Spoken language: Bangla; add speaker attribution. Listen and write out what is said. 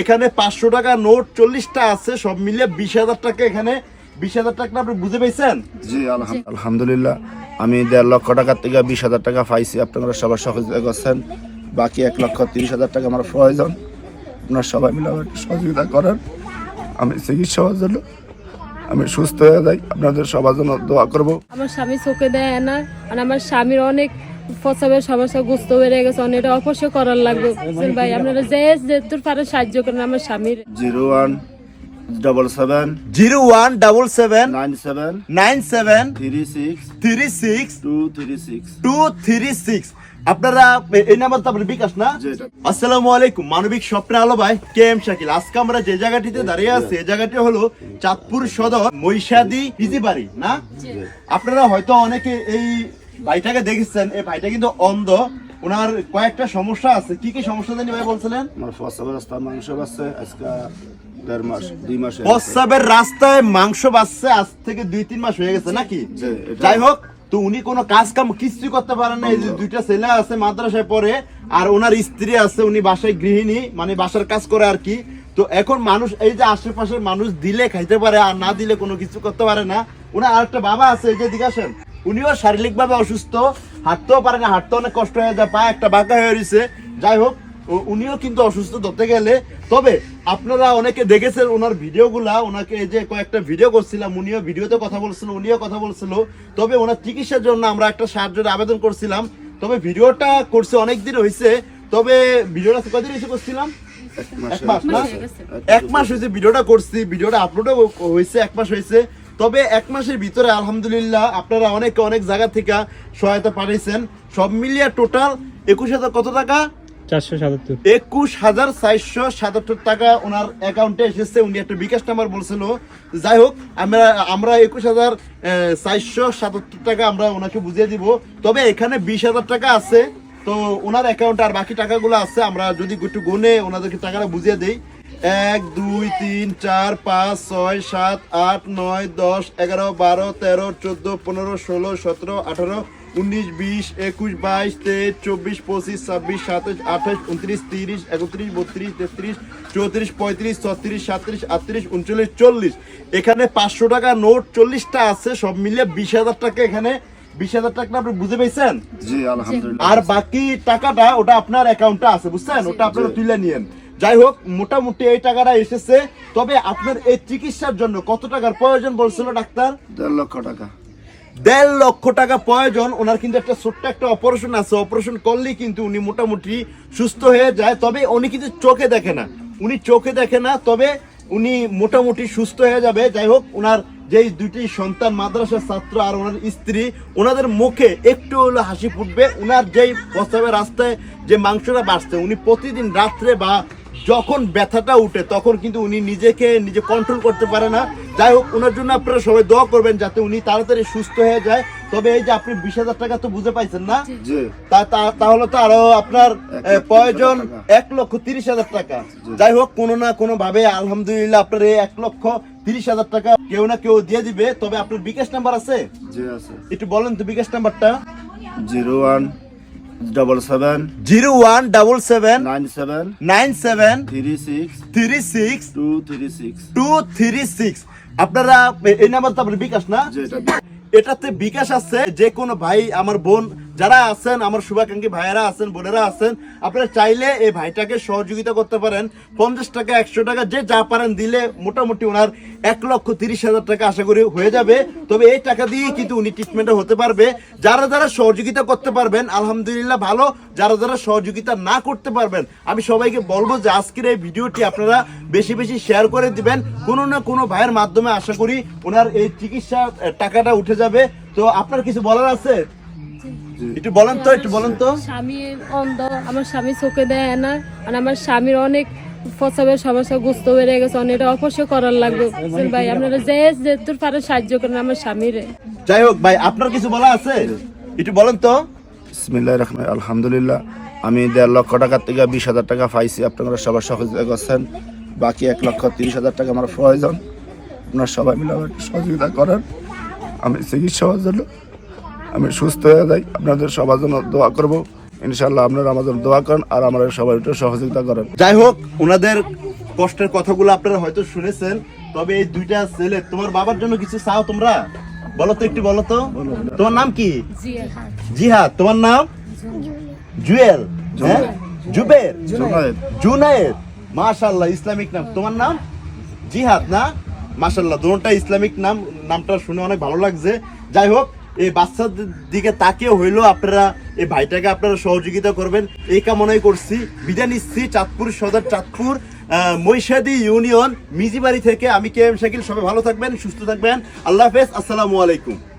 Speaker 1: এখানে পাঁচশো টাকা নোট চল্লিশটা আছে সব মিলিয়ে বিশ হাজার টাকা এখানে বিশ হাজার টাকা আপনি বুঝে পেয়েছেন
Speaker 2: জি আলহামদুলিল্লাহ আমি দেড় লক্ষ টাকার থেকে বিশ হাজার টাকা পাইছি আপনারা সবার সহযোগিতা করছেন বাকি এক লক্ষ তিরিশ হাজার টাকা আমার প্রয়োজন আপনারা সবাই মিলে আমার সহযোগিতা করেন আমি চিকিৎসা হওয়ার জন্য আমি সুস্থ হয়ে যাই আপনাদের সবার জন্য দোয়া করবো
Speaker 3: আমার স্বামী চোখে দেয় না আর আমার স্বামীর অনেক প্রসবের সমস্যা গুস্ত বেড়ে গেছে অনেকটা অপসে করার লাগবে ভাই আপনারা যে যেতুর পারে সাহায্য করেন আমার স্বামীর
Speaker 2: zero one double seven
Speaker 1: zero one seven nine seven nine seven
Speaker 2: three six
Speaker 1: three six
Speaker 2: two three six
Speaker 1: two three six আপনারা এই নাম্বার তো আপনার বিকাশ না আসসালামু আলাইকুম মানবিক স্বপ্নে আলো ভাই কে এম শাকিল আজকে আমরা যে জায়গাটিতে দাঁড়িয়ে আছি এই জায়গাটি হলো চাঁদপুর সদর মৈশাদি পিজি বাড়ি না আপনারা হয়তো অনেকে এই ভাইটাকে দেখেছেন এই ভাইটা কিন্তু অন্ধ ওনার কয়েকটা সমস্যা আছে কি কি সমস্যা জানি ভাই বলছিলেন
Speaker 2: আমার মাংস বাড়ছে আজকে মাস দুই মাসে
Speaker 1: রাস্তায় মাংস আজ থেকে দুই তিন মাস হয়ে গেছে নাকি যাই হোক ছেলে আছে মাদ্রাসায় আর স্ত্রী আছে উনি বাসায় গৃহিণী মানে বাসার কাজ করে আর কি তো এখন মানুষ এই যে মানুষ দিলে খাইতে পারে আর না দিলে কোনো কিছু করতে পারে না আর আরেকটা বাবা আছে এই যে দিকে আসেন উনিও শারীরিকভাবে অসুস্থ হাঁটতেও পারে না হাঁটতে অনেক কষ্ট হয়ে যায় পায়ে একটা বাঁকা হয়ে রয়েছে যাই হোক উনিও কিন্তু অসুস্থ ধরতে গেলে তবে আপনারা অনেকে দেখেছেন ওনার ভিডিওগুলা ওনাকে যে কয়েকটা ভিডিও করছিলাম উনিও ভিডিওতে কথা বলছিল উনিও কথা বলছিল তবে ওনার চিকিৎসার জন্য আমরা একটা সাহায্যের আবেদন করছিলাম তবে ভিডিওটা করছে অনেক দিন হয়েছে তবে ভিডিওটা কদিন হয়েছে করছিলাম এক মাস হয়েছে ভিডিওটা করছি ভিডিওটা আপলোডও হয়েছে এক মাস হয়েছে তবে এক মাসের ভিতরে আলহামদুলিল্লাহ আপনারা অনেকে অনেক জায়গা থেকে সহায়তা পাঠিয়েছেন সব মিলিয়ে টোটাল একুশ হাজার কত টাকা একুশ হাজার চারশো সাতাত্তর টাকা ওনার অ্যাকাউন্টে এসেছে উনি একটা বিকাশ নাম্বার বলছিল যাই হোক আমরা আমরা একুশ হাজার চারশো সাতাত্তর টাকা আমরা ওনাকে বুঝিয়ে দিব তবে এখানে বিশ হাজার টাকা আছে তো ওনার অ্যাকাউন্টে আর বাকি টাকাগুলো আছে আমরা যদি একটু গুনে ওনাদেরকে টাকাটা বুঝিয়ে দিই এক দুই তিন চার পাঁচ ছয় সাত আট নয় দশ এগারো বারো তেরো চোদ্দো পনেরো ষোলো সতেরো আঠারো উনিশ বিশ একুশ বাইশ তেইশ চব্বিশ পঁচিশ ছাব্বিশ সাতাশ আঠাশ উনত্রিশ তিরিশ একত্রিশ বত্রিশ তেত্রিশ চৌত্রিশ পঁয়ত্রিশ ছত্রিশ সাতত্রিশ আটত্রিশ উনচল্লিশ চল্লিশ এখানে পাঁচশো টাকা নোট চল্লিশটা আছে সব মিলিয়ে বিশ হাজার টাকা এখানে বিশ হাজার টাকা আপনি বুঝে পেয়েছেন আর বাকি টাকাটা ওটা আপনার অ্যাকাউন্টটা আছে বুঝছেন ওটা আপনারা তুলে নিয়েন যাই হোক মোটামুটি এই টাকাটা এসেছে তবে আপনার এই চিকিৎসার জন্য কত টাকার প্রয়োজন বলছিল ডাক্তার
Speaker 2: দেড় লক্ষ টাকা
Speaker 1: দেড় লক্ষ টাকা প্রয়োজন ওনার কিন্তু একটা ছোট্ট একটা অপারেশন আছে অপারেশন করলেই কিন্তু উনি মোটামুটি সুস্থ হয়ে যায় তবে উনি কিন্তু চোখে দেখে না উনি চোখে দেখে না তবে উনি মোটামুটি সুস্থ হয়ে যাবে যাই হোক ওনার যেই দুটি সন্তান মাদ্রাসার ছাত্র আর ওনার স্ত্রী ওনাদের মুখে একটু হলো হাসি ফুটবে ওনার যেই প্রস্তাবের রাস্তায় যে মাংসটা বাড়ছে উনি প্রতিদিন রাত্রে বা যখন ব্যথাটা উঠে তখন কিন্তু উনি নিজেকে নিজে কন্ট্রোল করতে পারে না যাই হোক ওনার জন্য আপনারা সবাই দোয়া করবেন যাতে উনি তাড়াতাড়ি সুস্থ হয়ে যায় তবে এই যে আপনি বিশ হাজার টাকা তো বুঝে পাইছেন না তাহলে তো আরো আপনার প্রয়োজন এক লক্ষ তিরিশ হাজার টাকা যাই হোক কোনো না কোনো ভাবে আলহামদুলিল্লাহ আপনার এই এক লক্ষ তিরিশ হাজার টাকা কেউ না কেউ দিয়ে দিবে তবে আপনার বিকাশ নাম্বার আছে একটু বলেন তো বিকাশ নাম্বারটা
Speaker 2: zero one double seven
Speaker 1: zero one double seven nine seven nine seven
Speaker 2: three six
Speaker 1: three six
Speaker 2: two three six
Speaker 1: two three six আপনারা এই নাম্বার তো আপনার বিকাশ না এটাতে বিকাশ আছে যে কোনো ভাই আমার বোন যারা আছেন আমার শুভাকাঙ্ক্ষী ভাইয়েরা আছেন বোনেরা আছেন আপনারা চাইলে এই ভাইটাকে সহযোগিতা করতে পারেন পঞ্চাশ টাকা একশো টাকা যে যা পারেন দিলে মোটামুটি ওনার এক লক্ষ তিরিশ হাজার টাকা আশা করি হয়ে যাবে তবে এই টাকা দিয়ে কিন্তু উনি ট্রিটমেন্টে হতে পারবে যারা যারা সহযোগিতা করতে পারবেন আলহামদুলিল্লাহ ভালো যারা যারা সহযোগিতা না করতে পারবেন আমি সবাইকে বলবো যে আজকের এই ভিডিওটি আপনারা বেশি বেশি শেয়ার করে দিবেন কোনো না কোনো ভাইয়ের মাধ্যমে আশা করি ওনার এই চিকিৎসা টাকাটা উঠে যাবে তো আপনার কিছু বলার আছে একটু বলেন তো একটু বলেন তো
Speaker 3: স্বামী অন্ধ আমার স্বামী চোখে দেয় না আর আমার স্বামীর অনেক প্রসবের সমস্যা গুস্ত বেড়ে গেছে অনেকটা অপস্য করার লাগবে হ্যাঁ, মানে ভাই আপনারা যে যেতুর পারে সাহায্য করেন আমার স্বামীর
Speaker 1: যাই হোক ভাই আপনার কিছু বলা আছে একটু বলেন তো
Speaker 2: বিসমিল্লাহির রহমান আলহামদুলিল্লাহ আমি দেড় লক্ষ টাকার থেকে বিশ হাজার টাকা পাইছি আপনারা সবার সহযোগিতা করছেন বাকি এক লক্ষ তিরিশ হাজার টাকা আমার প্রয়োজন আপনারা সবাই মিলে আমার সহযোগিতা করেন আমি চিকিৎসার জন্য আমি সুস্থ হয়ে যাই আপনাদের সবার জন্য দোয়া করবো ইনশাল্লাহ আপনারা আমাদের দোয়া করেন আর আমাদের সবাই একটু সহযোগিতা করেন
Speaker 1: যাই হোক ওনাদের কষ্টের কথাগুলো আপনারা হয়তো শুনেছেন তবে এই দুইটা ছেলে তোমার বাবার জন্য কিছু চাও তোমরা বলো তো একটু বলো তো তোমার নাম কি জিহাদ তোমার নাম জুয়েল হ্যাঁ জুবের জুনায়েদ। জুনায়েদ মাশাল্লাহ ইসলামিক নাম তোমার নাম জিহাদ না মাশাল্লাহ দুটা ইসলামিক নাম নামটা শুনে অনেক ভালো লাগছে যাই হোক এই বাচ্চাদের দিকে তাকে হইলেও আপনারা এই ভাইটাকে আপনারা সহযোগিতা করবেন এই কামনাই করছি বিদায় নিচ্ছি চাঁদপুর সদর চাঁদপুর মৈশাদি ইউনিয়ন মিজিবাড়ি থেকে আমি কে এম শাকিল সবাই ভালো থাকবেন সুস্থ থাকবেন আল্লাহ হাফেজ আসসালামু আলাইকুম